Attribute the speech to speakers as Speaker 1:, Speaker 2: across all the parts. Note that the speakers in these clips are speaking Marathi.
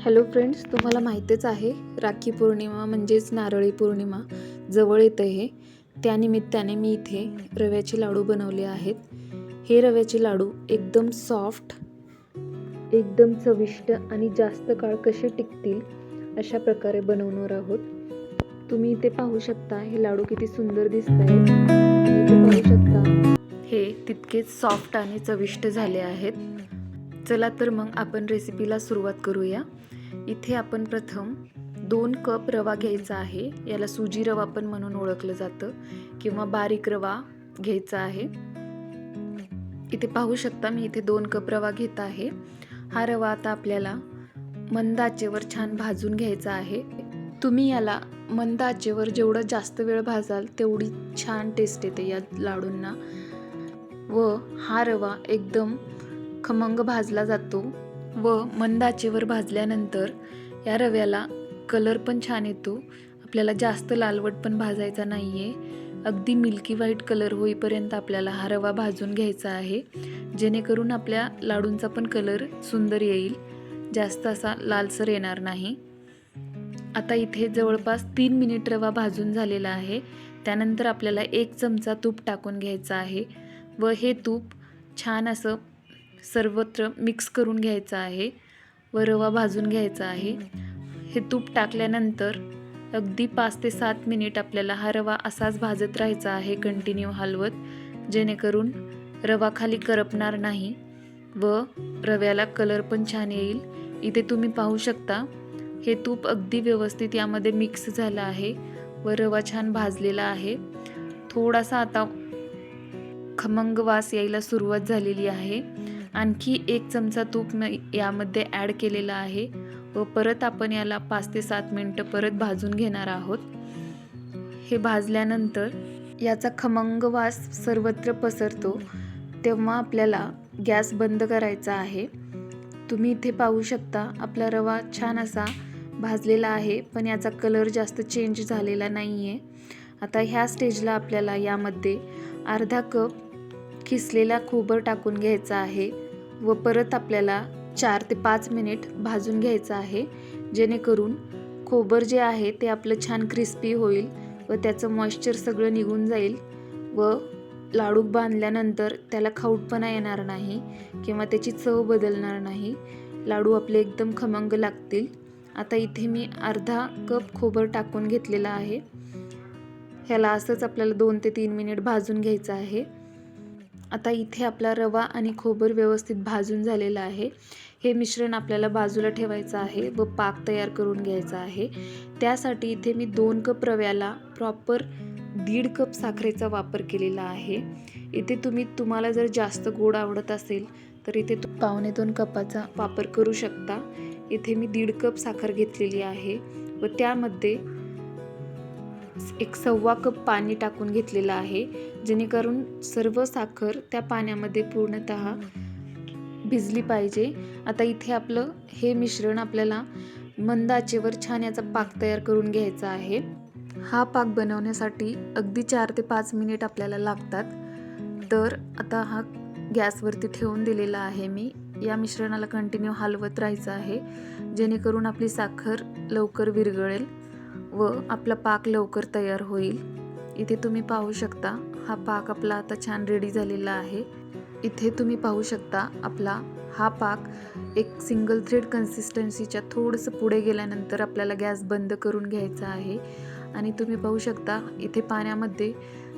Speaker 1: हॅलो फ्रेंड्स तुम्हाला माहितीच आहे राखी पौर्णिमा म्हणजेच नारळी पौर्णिमा जवळ येतं हे. त्यानिमित्ताने मी इथे रव्याचे लाडू बनवले आहेत. हे रव्याचे लाडू एकदम सॉफ्ट एकदम चविष्ट आणि जास्त काळ कसे टिकतील अशा प्रकारे बनवणार आहोत. तुम्ही इथे पाहू शकता हे लाडू किती सुंदर दिसत आहेत. पाहू शकता हे तितकेच सॉफ्ट आणि चविष्ट झाले आहेत. चला तर मग आपण रेसिपीला सुरुवात करूया. इथे आपण प्रथम दोन कप रवा घ्यायचा आहे. याला सुजी रवा पण म्हणून ओळखलं जातं किंवा बारीक रवा घ्यायचा आहे. इथे पाहू शकता मी इथे दोन कप रवा घेत आहे. हा रवा आता आपल्याला मंद आचेवर छान भाजून घ्यायचा आहे. तुम्ही याला मंद आचेवर जेवढं जास्त वेळ भाजाल तेवढी छान टेस्ट येते या लाडूंना. व हा रवा एकदम खमंग भाजला जातो व मंद आचेवर भाजल्यानंतर या रव्याला कलर पण छान येतो. आपल्याला जास्त लालवट पण भाजायचा नाही आहे अगदी मिल्की व्हाईट कलर होईपर्यंत आपल्याला हा रवा भाजून घ्यायचा आहे. जेणेकरून आपल्या लाडूंचा पण कलर सुंदर येईल. जास्त असा लालसर येणार नाही. आता इथे जवळपास तीन मिनिट रवा भाजून झालेला आहे. त्यानंतर आपल्याला एक चमचा तूप टाकून घ्यायचा आहे. व हे तूप छान असं सर्वत्र मिक्स करून घ्यायचं आहे. व रवा भाजून घ्यायचा आहे. हे तूप टाकल्यानंतर अगदी पाच ते सात मिनिट आपल्याला हा रवा असाच भाजत राहायचा आहे कंटिन्यू हलवत जेणेकरून रवा खाली करपणार नाही व रव्याला कलर पण छान येईल. इथे तुम्ही पाहू शकता हे तूप अगदी व्यवस्थित यामध्ये मिक्स झालं आहे व रवा छान भाजलेला आहे. थोडासा आता खमंग वास यायला सुरुवात झालेली आहे. आणखी एक चमचा तूप म यामध्ये ॲड केलेला आहे. व परत आपण याला पाच ते सात मिनटं परत भाजून घेणार आहोत. हे भाजल्यानंतर याचा खमंग वास सर्वत्र पसरतो. तेव्हा आपल्याला गॅस बंद करायचा आहे. तुम्ही इथे पाहू शकता आपला रवा छान असा भाजलेला आहे पण याचा कलर जास्त चेंज झालेला नाही आहे आता ह्या स्टेजला आपल्याला यामध्ये अर्धा कप खिसलेला खोबर टाकून घ्यायचा आहे. व परत आपल्याला चार ते पाच मिनिट भाजून घ्यायचं आहे. जेणेकरून खोबर जे आहे ते आपलं छान क्रिस्पी होईल व त्याचं मॉइश्चर सगळं निघून जाईल व लाडू बांधल्यानंतर त्याला खाऊटपणा येणार नाही किंवा त्याची चव बदलणार नाही. लाडू आपले एकदम खमंग लागतील. आता इथे मी अर्धा कप खोबर टाकून घेतलेला आहे. ह्याला असंच आपल्याला दोन ते तीन मिनिट भाजून घ्यायचं आहे. आता इथे आपला रवा आणि खोबर व्यवस्थित भाजून झालेला आहे. हे मिश्रण आपल्याला बाजूला ठेवायचं आहे व पाक तयार करून घ्यायचा आहे. त्यासाठी इथे मी दोन कप रव्याला प्रॉपर दीड कप साखरेचा वापर केलेला आहे. इथे तुम्ही तुम्हाला जर जास्त गोड आवडत असेल तर इथे तू पावणे दोन कपाचा वापर करू शकता. इथे मी दीड कप साखर घेतलेली आहे व त्यामध्ये एक सव्वा कप पाणी टाकून घेतलेलं आहे जेणेकरून सर्व साखर त्या पाण्यामध्ये पूर्णत भिजली पाहिजे. आता इथे आपलं हे मिश्रण आपल्याला मंद आचेवर छान याचा पाक तयार करून घ्यायचा आहे. हा पाक बनवण्यासाठी अगदी चार ते पाच मिनिट आपल्याला लागतात. तर आता हा गॅसवरती ठेवून दिलेला आहे मी. या मिश्रणाला कंटिन्यू हलवत राहायचं आहे जेणेकरून आपली साखर लवकर विरघळेल. व आपला पाक लवकर तयार होईल. इथे तुम्ही पाहू शकता हा पाक आपला आता छान रेडी झालेला आहे. इथे तुम्ही पाहू शकता आपला हा पाक एक सिंगल थ्रेड कन्सिस्टन्सीच्या थोडंसं पुढे गेल्यानंतर आपल्याला गॅस बंद करून घ्यायचा आहे. आणि तुम्ही पाहू शकता इथे पाण्यामध्ये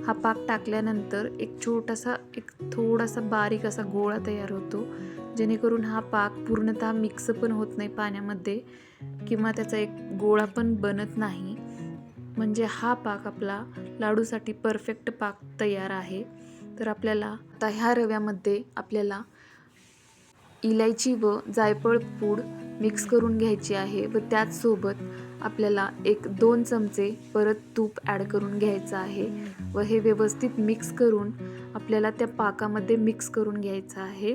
Speaker 1: हा पाक टाकल्यानंतर एक छोटासा एक थोडासा बारीक असा गोळा तयार होतो. जेणेकरून हा पाक पूर्णतः मिक्स पण होत नाही पाण्यामध्ये किंवा त्याचा एक गोळा पण बनत नाही. म्हणजे हा पाक आपला लाडूसाठी परफेक्ट पाक तयार आहे. तर आपल्याला आता ह्या रव्यामध्ये आपल्याला इलायची व जायफळ पूड मिक्स करून घ्यायची आहे व त्याचसोबत आपल्याला एक दोन चमचे परत तूप ॲड करून घ्यायचं आहे व हे व्यवस्थित मिक्स करून आपल्याला त्या पाकामध्ये मिक्स करून घ्यायचं आहे.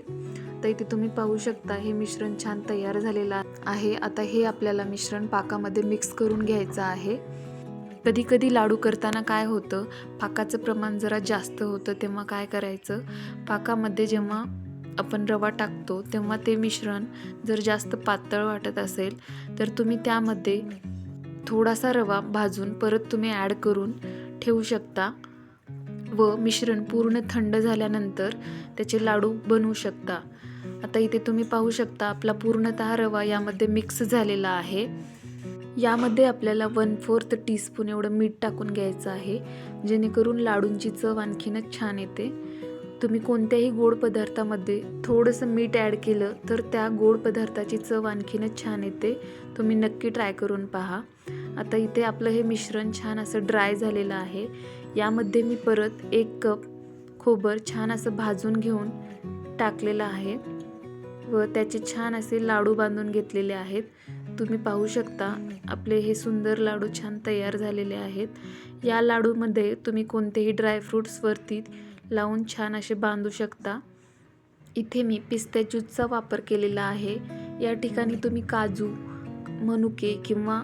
Speaker 1: तर इथे तुम्ही पाहू शकता हे मिश्रण छान तयार झालेलं आहे. आता हे आपल्याला मिश्रण पाकामध्ये मिक्स करून घ्यायचं आहे. कधी कधी लाडू करताना काय होतं? पाकाचं प्रमाण जरा जास्त होतं तेव्हा काय करायचं? पाकामध्ये जेव्हा आपण रवा टाकतो तेव्हा ते मिश्रण जर जास्त पातळ वाटत असेल तर तुम्ही त्यामध्ये थोडासा रवा भाजून परत तुम्ही ॲड करून ठेवू शकता व मिश्रण पूर्ण थंड झाल्यानंतर त्याचे लाडू बनवू शकता. आता इथे तुम्ही पाहू शकता आपला पूर्णतः रवा यामध्ये मिक्स झालेला आहे. यामध्ये आपल्याला वन फोर्थ टीस्पून एवढं मीठ टाकून घ्यायचं आहे जेणेकरून लाडूंची चव आणखीनच छान येते. तुम्ही कोणत्याही गोड पदार्थामध्ये थोडंसं मीठ ॲड केलं तर त्या गोड पदार्थाची चव आणखीनच छान येते. तुम्ही नक्की ट्राय करून पहा. आता इथे आपलं हे मिश्रण छान असं ड्राय झालेलं आहे. यामध्ये मी परत एक कप खोबर छान असं भाजून घेऊन टाकलेलं आहे. व त्याचे छान असे लाडू बांधून घेतलेले आहेत. तुम्ही पाहू शकता आपले हे सुंदर लाडू छान तयार झालेले आहेत. या लाडूमध्ये तुम्ही कोणतेही ड्रायफ्रूट्सवरती लावून छान असे बांधू शकता. इथे मी पिस्त्या ज्यूसचा वापर केलेला आहे. या ठिकाणी तुम्ही काजू मनुके किंवा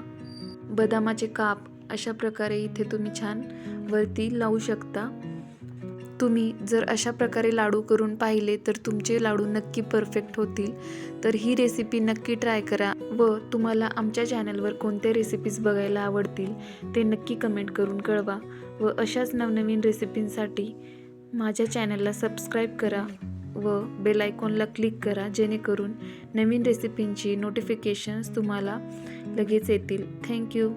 Speaker 1: बदामाचे काप अशा प्रकारे इथे तुम्ही छान वरती लावू शकता. तुम्ही जर अशा प्रकारे लाडू करून पाहिले तर तुमचे लाडू नक्की परफेक्ट होतील. तर ही रेसिपी नक्की ट्राय करा व तुम्हाला आमच्या चॅनलवर कोणत्या रेसिपीज बघायला आवडतील ते नक्की कमेंट करून कळवा. व अशाच नवनवीन रेसिपींसाठी माझ्या चॅनलला सबस्क्राईब करा व बेल आयकॉनला क्लिक करा जेणेकरून नवीन रेसिपींची नोटिफिकेशन्स तुम्हाला लगेच येतील. थँक्यू